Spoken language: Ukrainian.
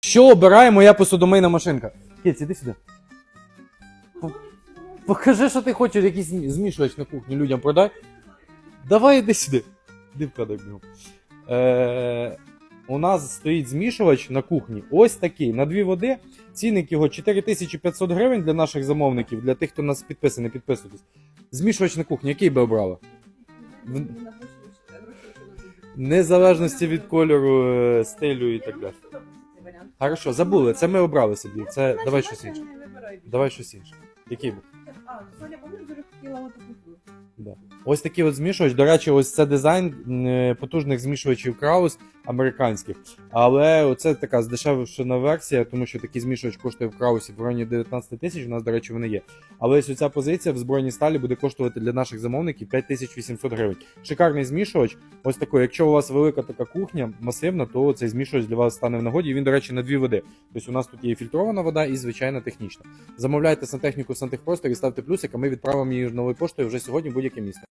Що обирає моя посудомийна машинка? Кіць, іди сюди. По- Покажи, що ти хочеш, якийсь змішувач на кухні людям продай. Давай іди сюди. Іди в кадр бігом. Е, у нас стоїть змішувач на кухні. Ось такий. На дві води. Цінник його 4500 гривень для наших замовників, для тих, хто нас підписаний, підписуйтесь. Змішувач на кухні, який би обрала? В незалежності від кольору, е, стилю і так далі. Хорошо, забули. Це ми обрали собі. Це давай щось інше. Давай щось інше. Який був? А, Соня, дуже хотіла от штуку? Да. Ось такий от змішувач. До речі, ось це дизайн м, потужних змішувачів Краус американських. Але оце така здешевшена версія, тому що такий змішувач коштує в Краусі в районі 19 тисяч. У нас, до речі, вони є. Але ось ця позиція в збройній сталі буде коштувати для наших замовників 5800 гривень. Шикарний змішувач. Ось такий. Якщо у вас велика така кухня, масивна, то цей змішувач для вас стане в нагоді. Він, до речі, на дві води. Тобто у нас тут є фільтрована вода, і звичайна технічна. Замовляйте сантехніку в сантехпросторі, ставте плюсик, а ми відправимо її новою поштою вже сьогодні в будь-яке місто.